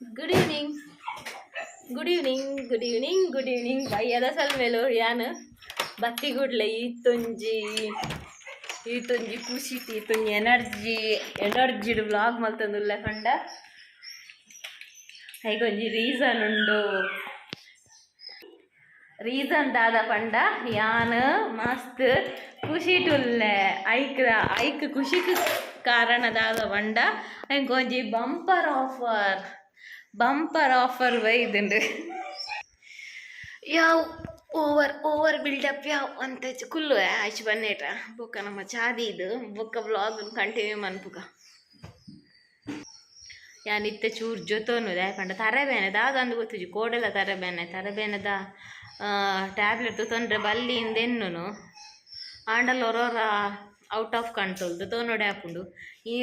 Good evening good evening good evening good evening ಬಯ್ಯದ ಸಲ್ಮೇಲು ಯಾನು ಬತ್ತಿ ಗುಡ್ಲೆ ಈ ತುಂಜಿ ಈ ತುಂಜಿ ಖುಷಿ ಈ ತುಂಜಿ ಎನರ್ಜಿ ಎನರ್ಜಿಡ್ ವ್ಲಾಗ್ ಮಲ್ತಂದುಲ್ಲ ಕಂಡ ಹೈಗೊಂಜಿ ರೀಸನ್ ಉಂಡು ರೀಸನ್ ದಾದ ಪಂಡ ಯಾನ್ ಮಸ್ತ್ ಖುಷಿ ಟುಲ್ಲೆ ಐಕ್ ಐಕ್ ಖುಷಿಗ್ ಕಾರಣ ದಾದ ಪಂಡ ಒಂಜಿ ಬಂಪರ್ ಆಫರ್ ಬಂಪರ್ ಆಫರ್ ಬೈದುಂಡು ಯಾವ ಓವರ್ ಓವರ್ ಬಿಲ್ಡಪ್ ಯಾವ ಅಂತ ಕುಲ್ಲು ಆಯ್ತು ಬನ್ನೇಟ. ಬೊಕ್ಕ ನಮ್ಮ ಚಾದಿ ಇದು. ಬೊಕ್ಕ ಬ್ಲಾಗ್ ಕಂಟಿನ್ಯೂ ಮನ್ಪುಗ ನಿತ್ಯ ಚೂರು ಜೊತೋನು ಪಂಡ. ತರಬೇನೆ ದಾದಂದು ಗೊತ್ತಿಜಿ ಕೋಡೆಲ್ಲ ತರಬೇನೆ. ತರಬೇನೆದ ಟ್ಯಾಬ್ಲೆಟ್ ತೊಂದರೆ ಬಲ್ಲಿ ಹಿಂದೆನ್ನು ಆಂಡಲ್ ಹೊರೋರ ಔಟ್ ಆಫ್ ಕಂಟ್ರೋಲ್ ತೋನೊಡೆ ಹಾಕೊಂಡು. ಈ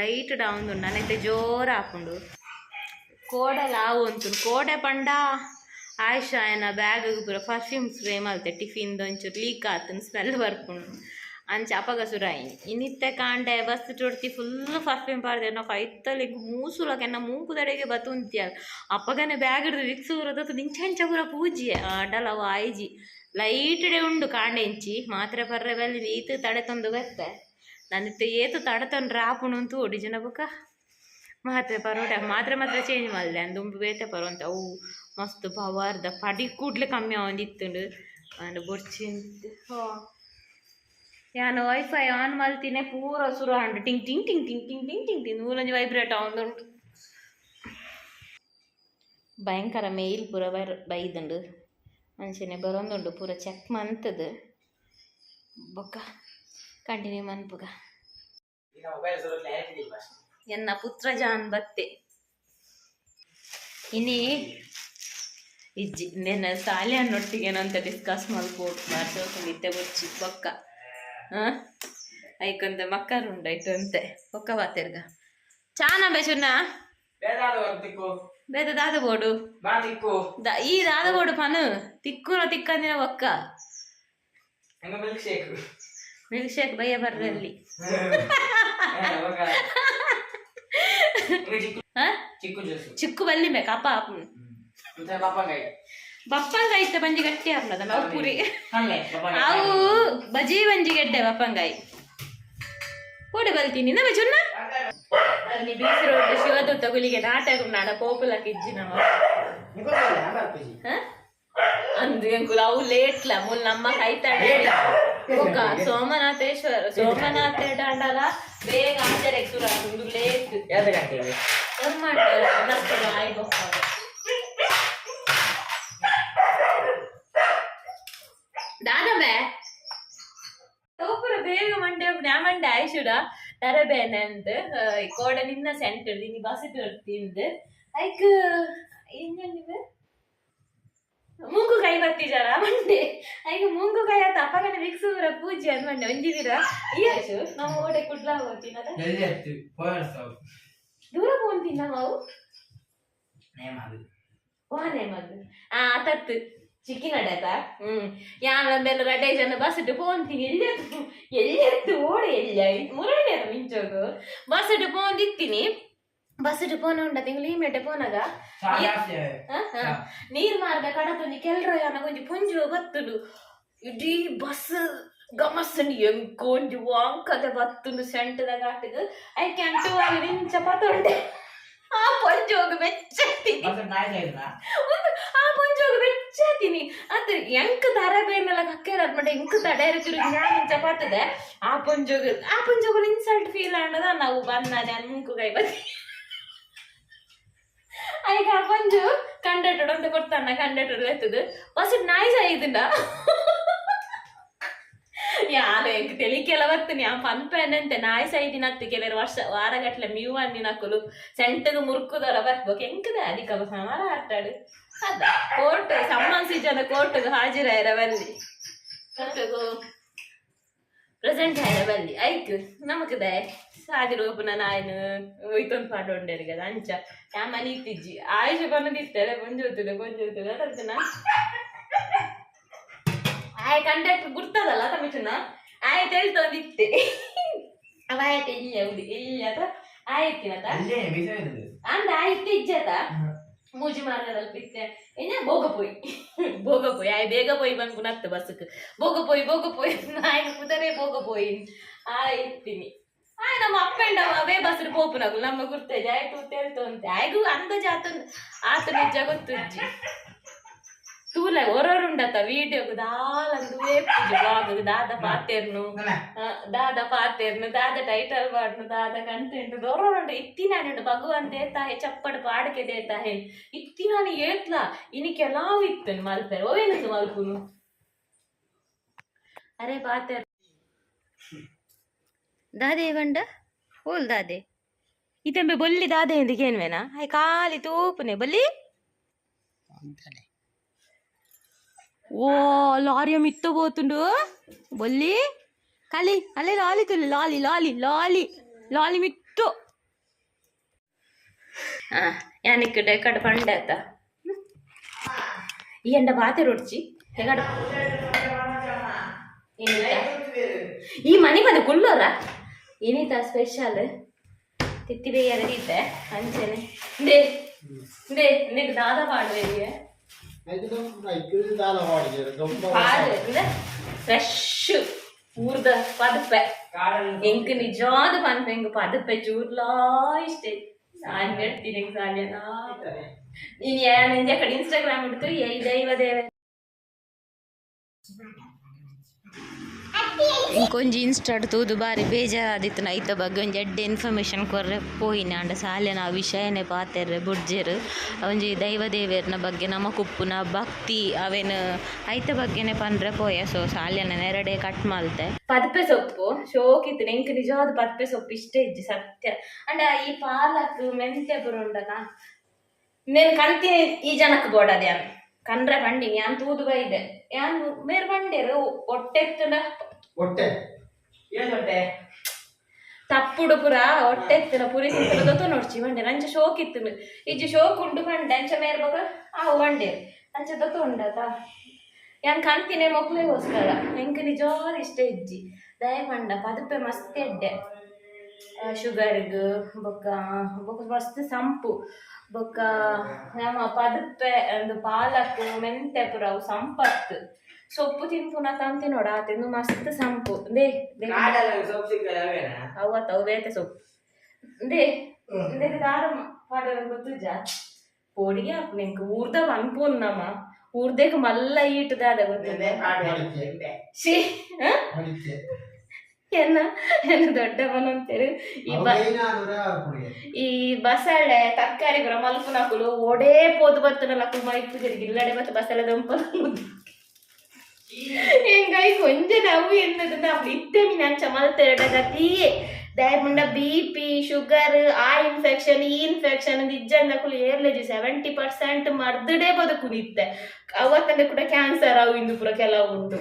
ಲೈಟ್ ಡೌನ್ ನಾನೈತೆ ಜೋರು ಹಾಕೊಂಡು. ಲಾವು ಅಂತು. ಕೋಡೆ ಪಂಡ. ಆಯ್ಷಾ ಏನ ಬ್ಯಾಗ್ ಪೂರ ಪರ್ಫ್ಯೂಮ್ ಸ್ಪ್ರೇ ಮಲ್ತೆ ಟಿಫಿನ್ದು ಒಂಚೂರು ಲೀಕ್ ಆತನ ಸ್ಮೆಲ್ ಬರ್ಕೊಂಡು ಅಂಚೆ ಅಪಗ ಸುರ ಇನ್ನಿತ್ತೆ ಕಾಂಡೆ ಬಸ್ ಟೊಡ್ತಿ ಫುಲ್ ಪರ್ಫ್ಯೂಮ್ ಪಾಡ್ದೆ. ನಾವು ಕೈತಲ್ಲಿ ಮೂಸುಲಕ್ಕೆ ನಾ ಮೂಕು ದಡೆಗೆ ಅಪ್ಪಗನೆ ಬ್ಯಾಗ್ ಹಿಡಿದು ವಿಕ್ಸ್ ಊರದತ್ತು ನಿಂಚಂಚ ಪೂರ ಪೂಜೆ ಅಡಲ ಅವ ಐಜಿ ಲೈಟ್ ಡೇ ಉಂಡು ಕಾಂಡೆ ಇಂಚಿ. ಮಾತ್ರೆ ಪರ್ರೆ ಬಲ್ಲಿ ಈತು ತಡೆ ತಂದು ಬತ್ತೆ ನನ್ನಿತ್ತು ಏತು ತಡೆ ತಂದು ಆಪುಣು ಅಂತ ಒಡಿಜನ ಬುಕ್ಕ ಮಾತ್ರೆ ಪರೋಟ, ಮಾತ್ರೆ ಮಾತ್ರ ಚೇಂಜ್ ಮಾಡಿದೆ. ದುಂಬು ಬೇತೆ ಪರೋಂತ ಅವು ಮಸ್ತ್ ಪವಾರ್ದ ಪಡಿ ಕೂಡ್ಲೆ ಕಮ್ಮಿ ಅವಂದಿತ್ತುಂಡು ಅಂಡ್ ಬೊರ್ಚಿಂತ ಹೋ. ಯಾನು ವೈಫೈ ಆನ್ ಮಲ್ತಿನೇ ಪೂರ ಸುರು ಹಂಡು ಟಿಂಗ್ ಟಿಂಗ್ ಟಿಂಗ್ ಟಿಂಗ್ ಟಿಂಗ್ ಟಿಂಗ್ ಟಿಂಗ್ ಟಿಂಗ್. ವೈಬ್ರೇಟ್ ಅವಂದುಂಡು ಭಯಂಕರ ಮೇಲ್ ಪೂರ ಬರ್, ಬೈದುಂಡು. ಮನುಷ್ಯನೇ ಬರೋಂದುಂಡು ಪೂರ ಚೆಕ್ ಮಂತದು. ಬೊಕ್ಕ ಕಂಟಿನ್ಯೂ ಮನ್ಪುಗ. ಎನ್ನ ಪುತ್ರ ಜಾನ್ ಬತ್ತೆ. ಇನಿ ಇಜ್ಜಿ ನೆನ ಸಾಲಿಯನ್ನೊಟ್ಟಿಗೆ ಏನಂತ ಡಿಸ್ಕಸ್ ಮಾಡ್ಬೋದು. ಮಾಡ್ಸೋಕೊಂಡಿತ್ತೆ ಬಚ್ಚಿ ಪಕ್ಕ. ಹಾ? ಐಕೊಂದ ಮಕ್ಕರು ಉಂಡಾಯ್ತು ಅಂತೆ. ಪೊಕ್ಕ ಬಾತೆರ್ಗ ಚಾನ ಬೇಚುನ ಬೇದ ದಾದಗೋಡು ಈ ದಾದಗೋಡು ಪನು. ತಿಕ್ಕುನ ತಿಕ್ಕಂದಿನ ಒಕ್ಕ ಮಿಲ್ಕ್ ಶೇಕ್ ಬಯ್ಯ ಬರ್ರಲ್ಲಿ. ಚಿಕ್ಕು ಜ್ಯೂಸು ಚಿಕ್ಕು ಬಲ್ಲಿ ಬೇಕು ಅಪ್ಪ ಬಪ್ಪಂಗಾಯಿ ಇತ್ತ ಬಂಜಿ ಗಟ್ಟಿ ಹಾಕ್ನದ ನಾವು ಪುರಿ ಅವು ಬಜಿ ಬಂಜಿ ಗೆಡ್ಡೆ ಬಪ್ಪಂಗಾಯಿ. ಓಡಿ ಬಲ್ತೀನಿ ನಮ್ಮ ಚುನ್ನ ಅಲ್ಲಿ ಬೀಸಿ ರೋಡ್ ತಗುಲಿಗೆ ಗುಲಿಗೆ ನಾಟಕ ನಾಡ ಕೋಪಲಕ್ಕೆ ಇಜ್ಜಿ ನಮ್ಮ? ಅಂದು ಎಂಕುಲು ಅವು ಲೇಟ್ಲ ಮುಲ್ ನಮ್ಮ ಕೈತಾಳೆ ఒక సోమనాథేశ్వర సోమనాథ దండల ಬೇಗ ಆಚರೆ ಸುರ ಒಂದು ಲೇಟ್ ಎರಡು ಗಂಟೆಗೆ ಕಮ್ಮಿ ಮಾಡ್ತಾರೆ ಅನ್ನಿಸ್ತದೆ ಆಯ್ತು ಬೇಗ ಮಂಡೆ ഞാൻ മണ്ട ആയിഷുട തരബേനന്ത് കോട നിന്ന സെന്റർ ഇനി ബസ് തീർത്തിണ്ട് ലൈക്ക് ഇങ്ങനെ ಮುಂಗು ಕೈ ಬರ್ತಿದಾರ ಮಂಡೆ ಈಗ ಮೂಗು ಕೈ ಆತ ಅಪ್ಪಗನ ಮಿಕ್ಸೂರ ಪೂಜೆ ಅಂತ ಮಂಡೆ ಒಂಜಿದಿರ ಇಯರ್ಸು ನಾವು ಓಡೆ ಕುಡ್ಲ ಎಲ್ಲಿ ಪೋಯರ್ಸ್ತಾವು ದೂರ ಹೋಗ್ತೀನಿ ನಾವು ನೇಮ್ ಅದು ವಾನೆ ಮದ್ದು ಆ ತತ್ತು. ಚಿಕ್ಕಿ ನಡತ ಹ್ಮ್. ಯಾವೆಲ್ಲ ರಡೇ ಜನ ಬಸ್ ಇಟ್ಟು ಪೋಂತೀನಿ ಎಲ್ಲಿಯತ್ತು ಎಲ್ಲಿ ಓಡಿ ಎಲ್ಲಿ ಮುರಳಿ ಅದು ಮಿಂಚೋದು ಬಸ್ ಇಟ್ಟು ಪೋನ್ ದಿತ್ತೀನಿ ಬಸ್ ಡಿಪೋನ ಪೋನ ಉಂಡ ತಿಂಗಳು ಈ ಮೆಟ್ಟೆ ಪೋನಾಗ ಆ, ಆ. ನೀರ್ ಮಾರ್ಗ ಕಡತೊಂಜಿ ಕೆಲ್ರ ಒಂಜಿ ಪುಂಜು ಬತ್ತುಡು ಇಡೀ ಬಸ್ ಗಮಸ್ಸನ್ ಎಂಕೊಂಜು ವಾಂಕದ ಬತ್ತುಂಡು ಸೆಂಟದ ಘಾಟಿಗೆ ಐ ಕ್ಯಾನ್ ಟು ಅಲ್ಲಿ ನಿಂಚ ಪತೊಂಡೆ ಆ ಪಂಜೋಗ ಬೆಚ್ಚತ್ತೀನಿ. ಒಂದು ಆ ಪಂಜೋಗ ಬೆಚ್ಚತ್ತೀನಿ. ಅದು ಎಂಕ್ ತರಬೇನೆಲ್ಲ ಕಕ್ಕೆರ ಮಟ್ಟ ಎಂಕ ತಡೆಯರ ತಿರುಗಿ ನಾನು ಚಪಾತದೆ. ಆ ಪಂಜೋಗ ಆ ಪಂಜೋಗ ಇನ್ಸಲ್ಟ್ ಫೀಲ್ ಆಂಡದ ನಾವು ಬಂದ ನಾನು ಮುಂಕು ಕೈ ಬತ್ತಿ ಆಯ್ಕೆ ಬಂದು ಕಂಡಕ್ಟರ್ ಅಂತ ಕೊಡ್ತಾನ ಕಂಡಕ್ಟರ್ ಎತ್ತದು ಹೊಸ ನಾಯಿ ಸಹ ಇದನ್ನ ಯಾರು ಎಂಕ್ ತೆಲಿಕೆಲ್ಲ ಬರ್ತೀನಿ ಆ ಪನ್ಪೆನ್ ಅಂತೆ ನಾಯಿ ಸೈದಿನ ಹತ್ತು ಕೆಲವರು ವರ್ಷ ವಾರಗಟ್ಲೆ ಮೀವ್ ಅಂದಿನ ಕುಲು ಸೆಂಟಗ ಮುರುಕುದವರ ಬರ್ಬೇಕು ಎಂಕದ ಅಧಿಕ ಸಮಾರ ಆಟಾಡು ಅದ ಕೋರ್ಟ್ ಸಮ್ಮನ್ಸಿ ಜನ ಕೋರ್ಟ್ಗೆ ಹಾಜರಾಯರ ಬಲ್ಲಿ ಕೋರ್ಟ್ಗೂ ಪ್ರೆಸೆಂಟ್ ಆಯ್ರ ಬಲ್ಲಿ ಆಯ್ತು ನಮಕದಾಯ ಸಾಜಿ ಒಬ್ಬನ ನಾನು ಒಯ್ತೊಂದು ಪಾಠ ಉಂಡೇನೆ ಕದ ಅಂಚ ಆ ಮನೆ ಇತ್ತಿಜ್ಜಿ ಆಯುಷ ಬಂದಿರ್ತಾರೆ ಗೊಂಜೋತದೆ ಗೊಂಜೋತದೆ ಅದನ್ನ ಆಯ ಕಂಡಕ್ಟರ್ ಗುರ್ತದಲ್ಲ ತಮಿಚುನ ಆಯ ತಿಳಿತೊಂದಿತ್ತೆ ಅವ ಆಯ್ತು ಇಲ್ಲ ಹೌದು ಇಲ್ಲದ ಆಯ್ತಿವತ್ತ ಅಂದ ಆಯ್ತು ಇಜ್ಜದ ಮೂಜಿ ಮಾಡ್ದಲ್ಲ ಪಿತ್ತೆ ಏನ ಭೋಗ ಪೋಯ್ ಭೋಗ ಪೋಯ್ ಆಯ್ ಬೇಗ ಪೋಯ್ ಬಂದ್ ಗುಣತ್ತ ಬಸ್ಸಕ್ಕೆ ಭೋಗ ಪೋಯ್ ಭೋಗ ಪೋಯ್ ಆಯ್ತು ಕುದರೆ ಭೋಗ ಪೋಯ್ ಆಯ್ತೀನಿ ಆಯ್ ನಮ್ಮ ಅಪ್ಪಂಡ ಅವೇ ಬಸ್ರು ಪೋಪುನಗು ನಮ್ಮ ಗುರ್ತೇಜ್ ಆಯ್ತು ತೇಳ್ತು ಅಂತ ಆಯ್ಗೂ ಅಂದಾಜ್ ಆತ ಆತ ನಿಜ ಗೊತ್ತುಜ್ಜಿ ತೂಲೆ ಹೊರರುಂಡತ ವಿಡಿಯೋಗು ದಾಲಂದು ಏಪುಜಿ ಬ್ಲಾಗ್ ದಾದ ಪಾತೇರ್ನು ಆ, ದಾದ ಪಾತೇರ್ನು ದಾದ ಟೈಟಲ್ ಮಾಡ್ನು ದಾದ ಕಂಟೆಂಟ್ ದೊರರುಂಡು ಇತ್ತಿನಾನುಂಡು ಭಗವಂತ ಏತಾಹೆ ಚಪ್ಪಡು ಪಾಡಕೆ ದೇತಾಹೆ ಇತ್ತಿನಾನಿ ಏತ್ಲ ಇನಿಕೆ ಲಾವ್ ಇತ್ತನು ಮಲ್ಪೆರ್ ಓವೇನದು ಮಲ್ಪುನು ಅರೆ ಪಾತೇರ್ ದಾದೆ ಬಂಡ ಹೋಲ್ ದಾದೆ ಇತೆಂಬೆ ಬೊಲ್ಲಿ ದಾದೆ ಎಂದಿಗೆ ಏನ್ವೇನಾ ಹಾಯ್ ಖಾಲಿ ತೂಪುನೆ ಬಲ್ಲಿ ఓ లారీ మిత్త పోతుండు బొల్లి కలి అలే లాలి తుల్లి లాలి లాలి లాలి లాలి మిత్తు ಯಾನಿಕ್ಕಡೆ ಕಡೆ ಪಂಡೆ ಆತ ಈ ಎಂಡ ಬಾತೆ ರೊಡ್ಚಿ ಹೆಗಡ ಈ ಮನೆ ಬಂದ ಕುಳ್ಳೋರ ಏನಿತ ಸ್ಪೆಷಲ್ ತಿತ್ತಿ ಬೇಯರಿದ್ದೆ ಅಂಚೆನೆ ದೇ ದೇ ನಿನಗೆ ದಾದ ಮಾಡುವೆ பாரு இந்த ஃப்ரெஷ் ಊರ್ದ ಪದಪೆ ಎಂಕ್ ನಿಜವಾದ ಪನ್ಪೆ ಎಂಕ್ ಪದಪೆ ಚೂರ್ಲಾ ಇಷ್ಟೇ ನಾನು ಹೇಳ್ತೀನಿ ಸಾಲಿಯನಾ ನೀನು ಏನ್ ಇಂಜ ಕಡೆ ಇನ್ಸ್ಟಾಗ್ರಾಮ್ ಹಿಡ್ತು ಏ ದೈವ ದೇವ ಇಂಕೊಂಜಿ ಇನ್ಸ್ಟಾಟ್ ತೂದು ಬಾರಿ ಬೇಜಾರಾದಿತ್ತು ನೈತ ಬಗ್ಗೆ ಒಂಜಿ ಎಡ್ಡೆ ಇನ್ಫರ್ಮೇಷನ್ ಕೊರ್ರೆ ಪೋಯಿನಾಂಡ ಸಾಲೆನ ಆ ವಿಷಯನೇ ಪಾತೆರ್ರೆ ಬುಡ್ಜೆರ್ ಒಂಜಿ ದೈವದೇವೆರ್ನ ಬಗ್ಗೆ ನಮ್ಮ ಉಪ್ಪುನ ಭಕ್ತಿ ಅವೇನು ಐತ ಬಗ್ಗೆನೆ ಪಂದ್ರೆ ಪೋಯ ಸೊ ಸಾಲೆನ ನೆರಡೆ ಕಟ್ ಮಾಲ್ತೆ ಪದ್ಪೆ ಸೊಪ್ಪು ಶೋಕಿತ್ತು ನೆಂಕ್ ನಿಜವಾದ ಪದ್ಪೆ ಸೊಪ್ಪು ಇಷ್ಟೇ ಇಜ್ಜಿ ಸತ್ಯ ಅಂಡ ಈ ಪಾಲಕ್ ಮೆಂತೆ ಬರುಂಡನ నేను కంతి ಈ ಜನಕ್ ಬೋಡದೆ ಕಂಡ್ರೆ కండ్ర ಯಾನ್ ತೂದು ಬೈದೆ ಯಾನ್ ಮೇರ್ మీరు పండిరు ಹೊಟ್ಟೆ. ಏನ್ ಹೊಟ್ಟೆ? ತಪ್ಪುಡು ಪುರ ಒಟ್ಟೆತ್ತಿನ ಪುರಿ ತಿಂತಲದೊತ್ತು ನೋಡ್ಚಿ ಬಂಡೆ ನಂಚ ಶೋಕ್ ಇತ್ತು ಇಜ್ಜಿ ಶೋಕ್ ಉಂಡು ಬಂಡೆ ಅಂಚ ಮೇರ್ ಬಗ ಆ ಬಂಡೆ ಅಂಚ ದೊತ್ತು ಉಂಡತ? ಯಾನ್ ಕಂತಿನೇ ಮಕ್ಳಿಗೋಸ್ಕರ. ಎಂಕ್ ನಿಜವಾದ ಇಷ್ಟ ಇಜ್ಜಿ. ದಯ ಪಂಡ ಪದುಪೆ ಮಸ್ತ್ ಎಡ್ಡೆ. ಶುಗರ್ಗ್ ಬೊಕ್ಕ ಬೊಕ್ಕ ಮಸ್ತ್ ಸಂಪು. ಬೊಕ್ಕ ನಮ್ಮ ಪದಪ್ಪೆ ಒಂದು ಪಾಲಕ್ ಮೆಂತೆ ಪುರ ಸಂಪತ್ತು. ಸಂಪತ್ ಸೊಪ್ಪು ತಿನ್ಪುನ ತಂತಿ ನೋಡ ಆತಿಂದು ಮಸ್ತ್ ಸಂಪು. They they. ಅವತ್ತು ಅವು ಬೇತೆ ಸೊಪ್ಪು. ದೇ ಇದಕ್ಕೆ ದಾರ ಪಾಡ ಗೊತ್ತುಜ ಪೋಡಿಗೆ ಹಾಕು ನಿಂಗೆ ಊರ್ದ ಅನ್ಪೂನ್ನಮ್ಮ ಊರ್ದೇಕ ಮಲ್ಲ ಈಟದಾದ ಗೊತ್ತಿದೆ ಶೀ ಏನ ಎನ್ನ ಎನ್ನ ದೊಡ್ಡವನಂತೇಳಿ ಈ ಬ ಈ ಬಸಳೆ ತರಕಾರಿ ಮಲ್ಪು ಮಲ್ಪುನಕುಲು ಒಡೇ ಪೋದು ಬತ್ತನಲ್ಲ ಕುಮಾರ್ ಇತ್ತು ತಿರುಗಿ ಇಲ್ಲಡೆ ಮತ್ತೆ ಬಸಳೆ ದಂಪಲ ಹೆಂಗಾಯಿ கொஞ்ச ನಾವು ಇತ್ತೆ ಮಿನಂಚ ಮಲ್ತೆರಡ ಗತಿಯೇ ದಯಮುಂಡ ಬಿ ಪಿ ಶುಗರ್ ಆ ಇನ್ಫೆಕ್ಷನ್ ಈ ಇನ್ಫೆಕ್ಷನ್ ನಿಜ್ಜಂದ ಕುಲು ಏರ್ಲೇಜಿ ಸೆವೆಂಟಿ ಪರ್ಸೆಂಟ್ ಮರ್ದಡೆ ಬದುಕು ನಿತ್ತೆ. ಅವತ್ತಂದೆ ಕೂಡ ಕ್ಯಾನ್ಸರ್ ಅವು ಇಂದು ಪುರ ಕೆಲವು ಉಂಟು.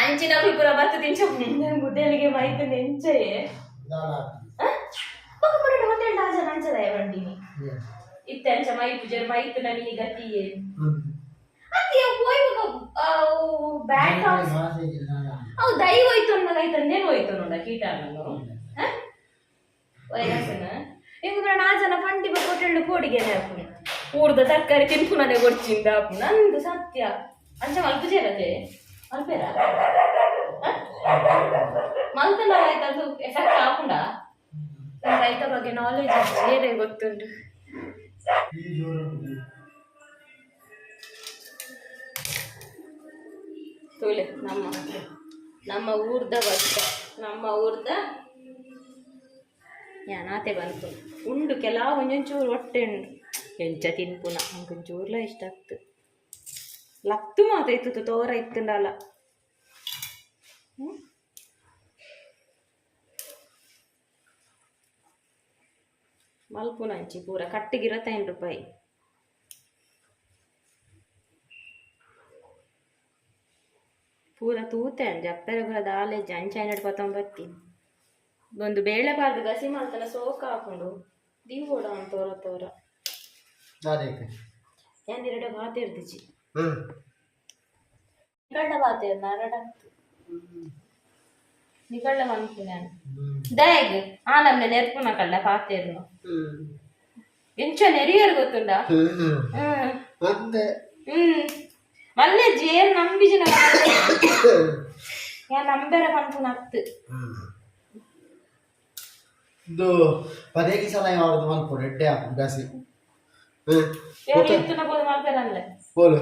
ಅಂಚಿನ ಪುರ ಬತ್ತು ತಿಂಚ ಮುಂದೆ ಮುದ್ದೆಲಿಗೆ ಮೈತು ನೆಂಚೆ ದಾಳ ಪಕ್ಕ ಹೋಟೆಲ್ ರಾಜ ನಂಚದ ಬಂಡಿನಿ ಇತ್ತಂಚ ಮೈ ಪೂಜೆ ಮೈತು ನನಗೆ ಗತಿಯೇ. ಅದೇ ಹೋಯ್ ಬ್ಯಾಟ್ ಹೌಸ್ ಅವು ದೈ ಹೋಯ್ತು ಅನ್ನೋದು ಆಯ್ತು ಅಂದೇನು ಹೋಯ್ತು ನೋಡ ಕೀಟಾಣನು ವೈರಸ್ನ ಇಂಗು ನಾ ಜನ ಪಂಡಿ ಕೊಟ್ಟೆಳ್ಳು ಕೋಡಿಗೆ ಹಾಪುನೆ ಊರ್ದ ತರಕಾರಿ ತಿನ್ಪುನನೆ ಕೊಡ್ಚಿಂದ ಹಾಪುನ ನಂದು ಸತ್ಯ. ಅಂಚ ಮಲ್ಪು ಜೇರತೆ ಮಲ್ಪೇರ? ಮಲ್ತಲ್ಲ ಆಯ್ತು ಅದು? ಎಫೆಕ್ಟ್ ಹಾಕುಂಡ? ರೈತ ಬಗ್ಗೆ ನಾಲೆಜ್ ಬೇರೆ ಗೊತ್ತುಂಟು. ತೋಲೆ, ನಮ್ಮ ನಮ್ಮ ಊರ್ದ ಬಟ್ಟೆ ನಮ್ಮ ಊರ್ದ ಯಾನಾತೆ ಬಂತು. ಉಂಡು ಕೆಲವು ಒಂಚೂರು ಹೊಟ್ಟೆ ಉಂಡು ಎಂಚ ತಿನ್ಪುನ ಒಂಚೂರ್ಲ ಇಷ್ಟ ಆಗ್ತು ಲಕ್ತು ಮಾತ ಇತ್ತು, ತೋರ ಇತ್ತುಂಡಲ್ಲ. ಹ್ಮ್? ಮಲ್ಪುನ ಅಂಚಿ ಪೂರ ಕಟ್ಟಿಗೆ ಇರತ್ತೈದು ರೂಪಾಯಿ. ಪೂರ ತೂತೆ ಜಪ್ಪೆರೆ ಪೂರ ದಾಲೆ ಅಂಚ ಹನ್ನೆರಡು ಪತ್ತೊಂಬತ್ತಿ ಒಂದು ಬೇಳೆ ಬಾರ್ದು ಗಸಿ ಮಾಡ್ತಲ್ಲ ಸೋಕ ಹಾಕೊಂಡು ದೀವೋಡ ಅಂತ ತೋರ ತೋರ. ಎಂದೆರಡು ಬಾತ್ ಹ್ಮ್. ನಿಕಳ್ಳ ಬಾತ್ ನರಡಾಗ್ತು ನಿಕಳ್ಳ ಮನ್ಪು ನಾನು. ದಯಗ್ ಆ ನಮ್ನೆ ನೆರ್ಪುನ ಕಳ್ಳ ಇರ್ನು. ಎಂಚ ನೆರಿಯರ್ ಗೊತ್ತುಂಡ? ಹ್ಮ್ ಹ್ಮ್. ಮಲ್ಲೆ ಜೇರ್ ನಂಬಿಜಿನ ಯಾ ನಂಬೆರ ಪಂಪುನ ಅತ್ತು ಇದು ಪದೇಗಿ ಸಲ ಯಾವ್ದು ಮಲ್ಪು ರೆಡ್ಡೆ ಹಾಕು ಗಾಸಿ ಯಾರು ಇತ್ತುನ ಬೋದು ಮಾಡ್ತಾರಲ್ಲ ಬೋಲು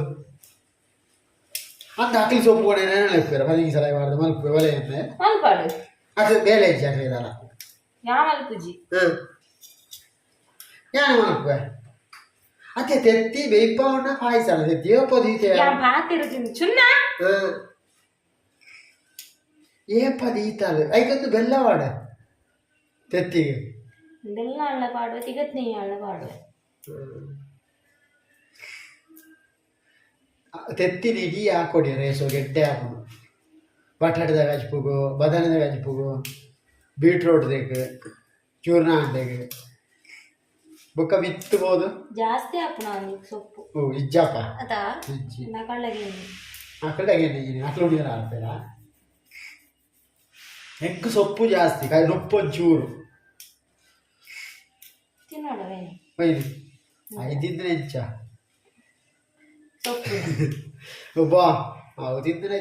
ಅಂತ ಅಕ್ಲಿ ಸೊಪ್ಪು ಕೂಡ ನೆನಪಿರ ಪದೇಗಿ ಸಲ ಯಾವ್ದು ಮಲ್ಪು ಒಲೆ ಅಂದ್ರೆ ಮಲ್ಪಾಡು ಅದು ಬೇಲೆ ಹೆಚ್ಚು ಹಾಕಿದಲ್ಲ ಯಾ ಮಲ್ಪುಜಿ ಅತ್ತೆ ತೆತ್ತಿ ಬೇಯ್ಪವನ್ನ ಪಾಯಸ ತೆತ್ತಿ ಪದೀತೆ ಯಾ ಪಾತಿರುಜಿನ ಚುನ್ನ ಏ ಐಕತ್ತು ಐಕೊಂದು ಬೆಲ್ಲವಾಡ ತೆತ್ತಿಗೆ ಇದೆಲ್ಲ ಅಳ್ಳ ಪಾಡುವ ತಿಗತ್ನೇ ಅಳ್ಳ ಪಾಡುವ ತೆತ್ತಿನ ಇಡೀ ಹಾಕೊಡಿ ರೇಸು ಗೆಡ್ಡೆ ಹಾಕೋದು ಬಟಾಟದಾಗ ಹಚ್ಪುಗು ಬದನೆದಾಗ ಹಚ್ಪುಗು ಬೀಟ್ರೋಟ್ ದೇಕು ಚೂರ್ಣ ಬೊಕ್ಕ ಬಿತ್ತಬೋದು ಜಾಸ್ತಿ ಹಾಕೋಣ ಸೊಪ್ಪು ಓ ಇಜ್ಜಪ್ಪ ಅದಾ ಇಜ್ಜಿ ನಕಳ್ಳಗೆ ಅಕ್ಕಡಗೆ ನೀರು ಹಾಕ್ಬೇಡ ಹೆಕ್ಕು ಸೊಪ್ಪು ಜಾಸ್ತಿ ಕಾಯಿ ನೊಪ್ಪು ಒಂಚೂರು ತಿನ್ನೋಡವೇನೆ ಒಯ್ದು ಐದಿದ್ರೆ ಹೆಚ್ಚ ಸೊಪ್ಪು ಬಾ ಹೌದಿದ್ರೆ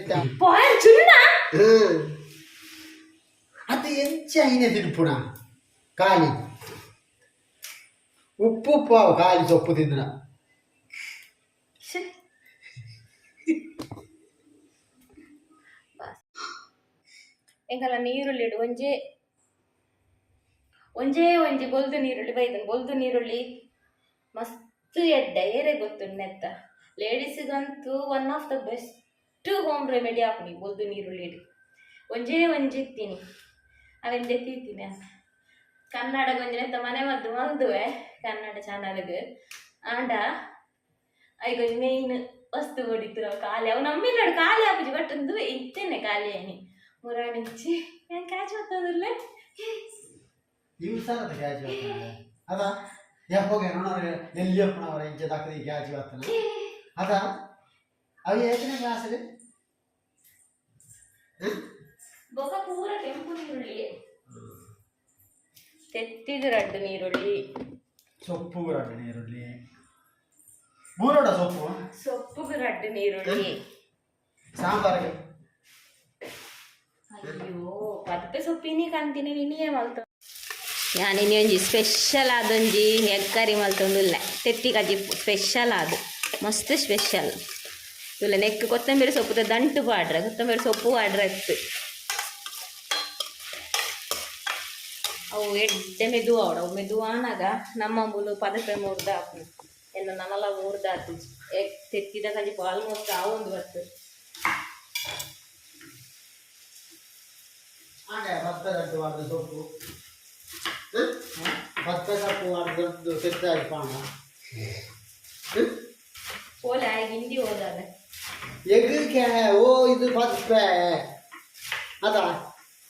ಹ್ಮ್. ಅದು ಎಂಚ ಐನೆ ತಿನ್ಪುಣ ಕಾಲಿ ಉಪ್ಪು ಕಾಲಿ ಸೊಪ್ಪು ತಿಂದ್ರ ಶ್ಶೆ. ಎಂಕಲ್ಲ ನೀರುಳ್ಳಿ ಇಡು. ಒಂಜೆ, ಒಂಜೇ ಒಂಜಿ ಬೊಲ್ದು ನೀರುಳ್ಳಿ. ಬೈದನ್ ಬೊಲ್ದು ನೀರುಳ್ಳಿ. ಮಸ್ತ್ ಎಡ್ಡ. ಏರೆ ladies ಗಂತೂ one of the best home remedy ಹಾಕಿ ಬೊಲ್ದು ನೀರುಳ್ಳಿ ಇಡು. ಒಂಜೇ ಒಂಜಿ ಇತ್ತೀನಿ. ಅವೆಂದೆ ತೀತೀನಿ ಕನ್ನಡ ಗೊಂಜನೆತ್ತ ಮನೆ ಮದ್ದು ಮಲ್ದುವೆ. ಕನ್ನಡ ಚಾನಲ್ಗೆ. ಆಂಡ ಐಗ ಮೇನ್ ವಸ್ತು ಹೊಡಿತಿರೋ ಖಾಲಿ. ನಮ್ಮ ನೋಡಿ ಖಾಲಿ ಆಪುಜಿ ಬಟ್ ಒಂದು ಇತ್ತೇನೆ ಖಾಲಿ ಏನಿ ಮುರಾಣಿಚ್ಚಿ ಏನು ಕ್ಯಾಚ್ ಮಾಡ್ತಂದ್ರಲ್ಲ ಇವು ಸರದ ಗ್ಯಾಜ್ ಅದ ಯಾಕೋಗೆ ನೋಡೋಣ ಎಲ್ಲಿಯಪ್ಪನವರ ಇಂಚೆ ದಾಖಲೆ ಅದ? ಅವು ಏಕನೇ ಕ್ಲಾಸಲ್ಲಿ ಬೊಕ ಪೂರ ಕೆಂಪು ನೀರುಳ್ಳಿ. ತೆತ್ತಿದ ರಡ್ಡು ನೀರುಳ್ಳಿ. ಸೊಪ್ಪು ರಡ್ಡು ನೀರುಳ್ಳಿ ಮೂರೋಡ ಸೊಪ್ಪು. ಸೊಪ್ಪು ರಡ್ಡು ನೀರುಳ್ಳಿ ಸಾಂಬಾರಿಗೆ. ಅಯ್ಯೋ ಸೊಪ್ಪಿನಿ ಮಲ್ತ? ಯಾನಿನಿ ಒಂಜಿ ಸ್ಪೆಷಲ್ ಆದೊಂಜಿ ಎಗ್ ಕರಿ ಮಲ್ತೊಂದುಲ್ಲ ತೆತ್ತಿ ಕಜ್ಜಿ ಸ್ಪೆಷಲ್ ಆದು. ಮಸ್ತ್ ಸ್ಪೆಷಲ್ ಇಲ್ಲ ನೆಕ್ ಕೊತ್ತಂಬರಿ ಸೊಪ್ಪು ದಂಟು ಪಾಡ್ರೆ ಕೊತ್ತಂಬರಿ ಸೊಪ್ಪು ಪಾಡ್ರೆ ಇತ್ತು. ಅವು ಎಡ್ಡೆ ಮೆದು ಅವಡ ಅವು ಮೆದು ಆನಾಗ ನಮ್ಮ ಮುಲು ಪದಪೆ ಮುರ್ದ ಹಾಕು ಎಲ್ಲ ನನ್ನಲ್ಲ ಮುರ್ದ ಆತು ಎಗ್ ತೆತ್ತಿದ ಕಜ್ಜಿ ಆಲ್ಮೋಸ್ಟ್ ಆ ಒಂದು ಬರ್ತದೆ ಹಾಗೆ ಭತ್ತ.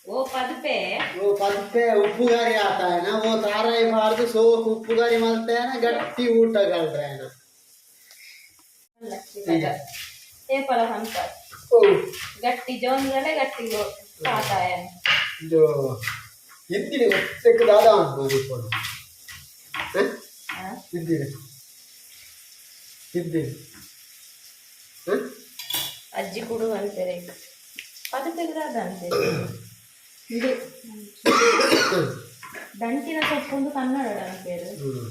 ರಡ್ಡು ವಾರದ ಸೊಪ್ಪು ಹ? ಭತ್ತ ಸೊಪ್ಪು ವಾರದ್ದು ತೆತ್ತಾಗಿ ಪಾಣ ಓಲೆ ಆಗಿ ಹಿಂದಿ ಹೋದಾನೆ ಎಗ್ಗಕ್ಕೆ ಓ ಇದು ಪದ್ಪೆ ಅದ ಓ ಪದಪೆ ಓ ಪದ್ಪೆ ಉಪ್ಪುಗಾರಿ ಆತಾಯನ ಓ ತಾರಾಯಿ ಬಾರ್ದು ಸೋಕು ಉಪ್ಪುಗಾರಿ ಮಲ್ತಾಯನ ಗಟ್ಟಿ ಊಟ ಕಲ್ರಾಯನ ಏಪಲ ಹಂತ ಓ ಗಟ್ಟಿ ಜೋನ್ಗಳೇ ಗಟ್ಟಿ ತಾತಾಯ ಇದು ಎಂದಿನ ಗೊತ್ತಕ್ಕೆ ದಾದ ಅಂತ ಇಟ್ಕೊಂಡು ಇದ್ದೀರಿ ಇದ್ದೀರಿ ಹ? ಅಜ್ಜಿ ಕುಡು ಅಂತಾರೆ ಪದಪೆಗ್ರಾದ ಅಂತಾರೆ ಇದು ದಂಟಿನ ಸೊಪ್ಪೊಂದು ಕನ್ನಡ ಅಂತಾರೆ ಹ್ಮ್.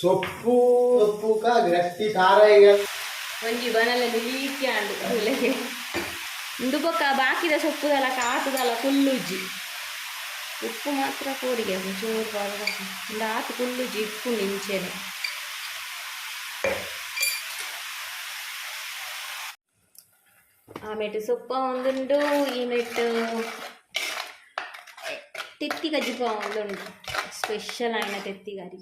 ಸೊಪ್ಪು. ಸೊಪ್ಪು ಗಟ್ಟಿ ತಾರಾಯಿಗ ಒಂಜಿ ಬನಲ ನಿಲೀಕಿ ಆಂಡು ಕುಲೆಗೆ. ಇಂದು ಬೊಕ್ಕ ಬಾಕಿದ ಸೊಪ್ಪುದಲ್ಲ ಕಾತದಲ್ಲ ಕುಲ್ಲುಜ್ಜಿ. ಉಪ್ಪು ಮಾತ್ರ ಕೋರಿಗೆ ಚೂರು ಬಾರ್ದ ಇಂದ ಆತು ಕುಲ್ಲುಜ್ಜಿ ಇಪ್ಪು ನಿಂಚೆನೆ. ಆಮೇಲೆ ಸೊಪ್ಪ ಒಂದುಂಡು ಈ ಮೆಟ್ಟು ತೆತ್ತಿ ಗಜ್ಜಿಪ ಒಂದುಂಡು ಸ್ಪೆಷಲ್ ಆಯ್ನ ತೆತ್ತಿ ಗರಿ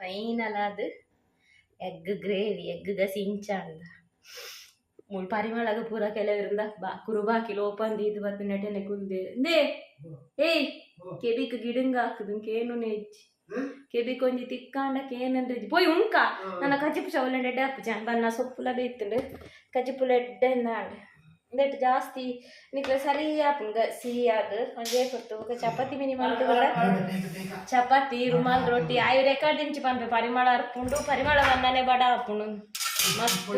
ಫೈನಲ್ ಅದು ಎಗ್ ಗ್ರೇವಿ ಎಗ್ಗ ಸಿಂಚ ಅಂದ ಮುಳ್ ಪರಿಮಳಗ ಪೂರ ಕೆಲವರಿಂದ ಬಾ ಕುರುಬಾಕಿಲು ಓಪಂದಿ ಇದು ಬತ್ತು ನೆಟನೆ ಕುಲ್ದೆ ದೇ ಏಯ್ ಕೆಬಿಕ್ ಗಿಡಂಗ ಹಾಕುದು ಕೇನು ನೆಜ್ಜಿ ಕೆಬಿಕ್ ಒಂಜಿ ತಿಕ್ಕಾಂಡ ಕೇನಂದ್ರೆ ಪೋಯ್ ಉಂಕ ನನ್ನ ಕಜಿಪು ಚವಲ ಎಡ್ಡೆ ಹಾಪು ಬನ್ನ ಸೊಪ್ಪುಲ ಬೇಯ್ತುಂಡು ಕಜಿಪುಲ ಎಡ್ಡೆ ಎಂದಾಂಡ್ ನೆಟ್ ಜಾಸ್ತಿ ನಿಕ್ಲೆ ಸರಿ ಆಪುಂಗ ಸಿಹಿ ಆದ್ ಒಂದೇ ಕೊತ್ತು ಬೊಕ ಚಪಾತಿ ಮಿನಿ ಮಾಡಿದ ಕೂಡ ಚಪಾತಿ ರುಮಾಲ್ ರೊಟ್ಟಿ ಆಯು ರೆಕಾರ್ಡ್ ದಿಂಚಿ ಪನ್ಪೆ ಪರಿಮಳ ಅರ್ಪುಂಡು ಪರಿಮಳ ಬಂದನೆ ಬಡ ಆಪುಂಡು ಮಸ್ತ್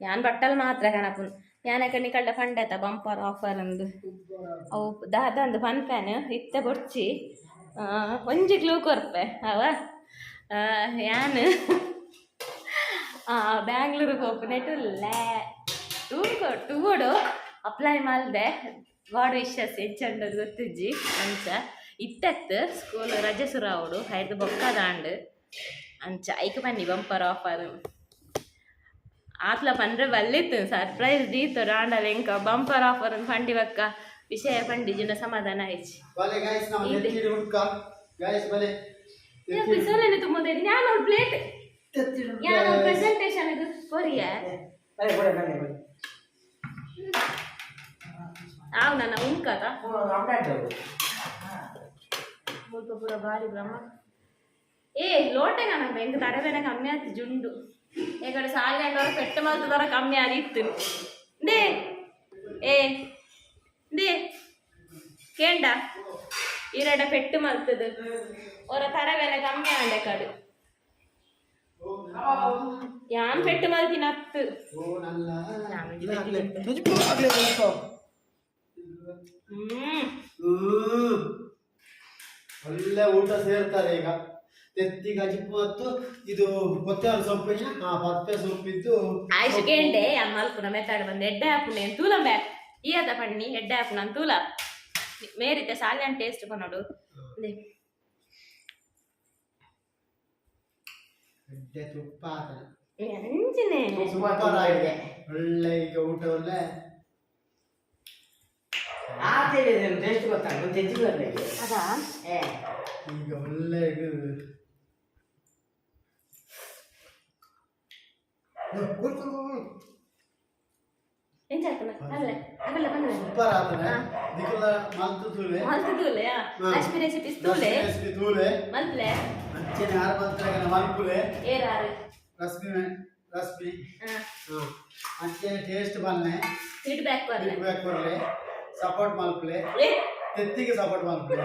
ಯಾನ್ ಬಟ್ಟಲ್ ಮಾತ್ರ ಕಣಪುನ್ ಯಾನಕ ನಿಕಲ್ಡ ಪಂಡತ ಬಂಪರ್ ಆಫರ್ ಅಂದು ಅವು ದಾದಂದು ಫನ್ ಪ್ಯಾನ್ ಇತ್ತ ಬೊಡ್ಚಿ ಒಂಜಿ ಗ್ಲೂ ಕೊರ್ಪೆ ಅವ ಯಾನ್ ಬ್ಯಾಂಗ್ಳೂರಿಗೆ ಹೋಗ್ಬಿಟ್ಟು ಲೇ ಟೂರ್ ಟೂಡು ಅಪ್ಲೈ ಮಲ್ದೆ ಗಾಡ್ ವಿಶಸ್ ಹೆಚ್ಚಂಡದು ಗೊತ್ತಿಜ್ಜಿ ಅಂಚ ಇತ್ತತ್ತು ಸ್ಕೂಲ್ ರಜೆ ಸುರಾವಡು ಐದು ಬೊಕ್ಕ ದಾಂಡು ಅಂಚ ಐಕ ಬನ್ನಿ ಬಂಪರ್ ಆಫರ್ ಆತ್ಲ ಪಂಡ್ರೆ ಬಲ್ಲಿತ್ತು ಸರ್ಪ್ರೈಸ್ ದೀತು. ರಾಂಡಲ್ ಎಂಕ ಬಂಪರ್ ಆಫರ್ ಪಂಡಿ ಬಕ್ಕ ವಿಷಯ ಪಂಡಿ ಜುನ ಸಮಾಧಾನ ಆಯ್ತು. ಸೋಲೆನೆ ತುಂಬದೆ ನಾನು ಪ್ಲೇಟ್ ಯಾರು ಪ್ರೆಸೆಂಟೇಷನ್ ಇದು? ಕೊರಿಯ? ಆವ್ ನನ್ನ ಉಂಕದ ಮುಲ್ಪ ಪೂರ ಭಾರಿ ಬ್ರಹ್ಮ. ಏ ಲೋಟೆ ಕಣ ಬೆಂಕ ತಡಬೇನೆ ಕಮ್ಮಿ ಆಯ್ತು ಜುಂಡು. ಏಕಡೆ ಕಡೆ ಸಾಲ್ಗಂಡವ್ರ ಪೆಟ್ಟು ಮಲ್ತದರ ಕಮ್ಮಿ ಆದಿತ್ತು ದೇ ಏ ದೇ ಕೇಂಡ ಈರಡ ಪೆಟ್ಟು ಮಲ್ತದು ಅವರ ತರಬೇನೆ ಕಮ್ಮಿ ಆಂಡೆ ಕಡು ಯಾನ್ ಪೆಟ್ಟು ಮಲ್ತಿನ ಹತ್ತು ಓ ನನ್ನ ನಾನು ಆಗ್ಲೇ ತುಜ್ಪು ಆಗ್ಲೇ ಬಂತು. ಹ್ಮ್ ಹ್ಮ್. ಒಳ್ಳೆ ಊಟ ಸೇರ್ತಾರೆ ಈಗ ತೆತ್ತಿ ಗಜಿಪ್ಪು ಮತ್ತು ಇದು ಕೊತ್ತಂಬರಿ ಸೊಪ್ಪಿನ ಹಾ ಪತ್ತೆ ಸೊಪ್ಪಿದ್ದು ಆಯ್ತು ಕೇಂಡೆ ಅಮ್ಮ ಮಲ್ಪುನ ಮೆತ್ತಾಡ ಬಂದು ಎಡ್ಡೆ ಹಾಪುನೆ ತೂಲ ಬ್ಯಾಕ್ ಈ ಅದ ಪಣ್ಣಿ ಎಡ್ಡೆ ಹಾಪುನ ತೂಲ ಮೇರಿತೆ ಸಾಲ್ಯಾನ್ ಟೇಸ್ಟ್ ಕೊನೋಡು ದೇ. ಎಡ್ಡೆ ತುಪ್ಪ ಆತನ ಎಂಚಿನೆ ಸೂಪರ್ ಆಗಿದೆ ಒಳ್ಳೆ ಈಗ ಊಟ ಒಳ್ಳೆ ಆ ತಿಳಿದೆ ಟೇಸ್ಟ್ ಗೊತ್ತಾಗ ತೆಜ್ಜಿ ಬರ್ಲಿಕ್ಕೆ ಅದಾ ಏ ಈಗ ಒಳ್ಳೆ ಇದು ಎಂಚಾಯ್ತು ಅಲ್ಲ ಅಲ್ಲ ಬಂದ ಸೂಪರ್ ಆತನ ದಿಕ್ಕಲ ಮಲ್ತು ತೂಲೆ ಮಲ್ತು ತೂಲೆ ಹಾ. ಲಕ್ಷ್ಮಿ ರೆಸಿಪೀಸ್ ತೂಲೆ. ರಶ್ಮಿ ತೂಲೆ ಮಲ್ಪ್ಲೆ. ಅಂಚೆನೆ ಯಾರು ಬಂತಾರೆ ಮಲ್ಪುಲೆ. ಏರಾರು. ರಶ್ಮಿ ರಶ್ಮಿ. ಹಾ. ಹಾ ಅಂಚೆನೆ ಟೇಸ್ಟ್ ಬನ್ನೆ ಫೀಡ್ಬ್ಯಾಕ್ ಬರ್ಲೆ. ಫೀಡ್ಬ್ಯಾಕ್ ಕೊಡ್ಲೆ ಸಪೋರ್ಟ್ ಮಲ್ಪಲೆ. ಏ? ತೆತ್ತಿಗೆ ಸಪೋರ್ಟ್ ಮಲ್ಪಲೆ.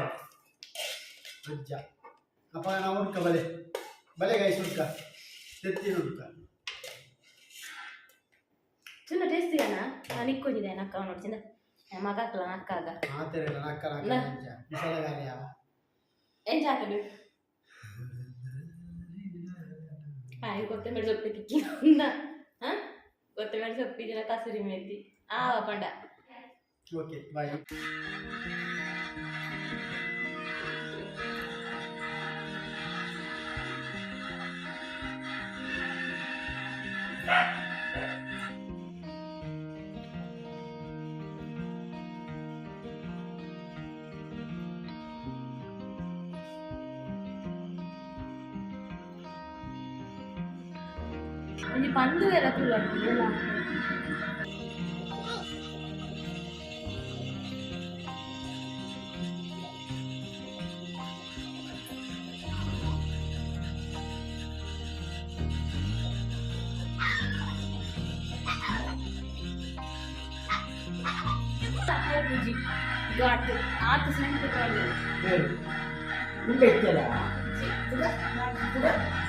ಅಜ್ಜ ಅಪ್ಪ ನಾವು ಹುಡ್ಕ ಬಲೆ. ಬಲೆ ಗೈಸ್ ಹುಡ್ಕ ತೆತ್ತಿನ ಹುಡ್ಕ ಚಿನ್ನ ಟೇಸ್ಟ್ ಇದೆನಾ ನಾನು ಇಕ್ಕೊಂಡಿದ್ದೆ ನಕ್ಕ ನೋಡಿ ಚಿನ್ನ ಮಗ ಹಾಕಲ್ಲ ನಕ್ಕಾಗ ಮಾತಾಡಿಲ್ಲ ನಕ್ಕಲ ನ. ಅಜ್ಜ ವಿಶಾಲಗಾರಿ ಯಾವ ಎಂಚ ಹಾಕಲು ಹಾಯ್ ಕೊತ್ತಂಬರಿ ಸೊಪ್ಪು ತಿಕ್ಕಿ ಒಂದ ಹಾಂ ಕೊತ್ತಂಬರಿ ಸೊಪ್ಪಿದಿನ ಕಸೂರಿ ಮೆತ್ತಿ ಆವ ಪಂಡ ಓಕೆ ಬಾಯ್ ಒಂಜಿ ಪಂದು ಎಲ್ಲ ತುಳು ಎಲ್ಲ ಘಾಟ್ ಆತು ಸ್ನೇಹಿತ ಹೇಳು ಇಲ್ಲೇ ಇತ್ತಲ್ಲ ಘಾಟ್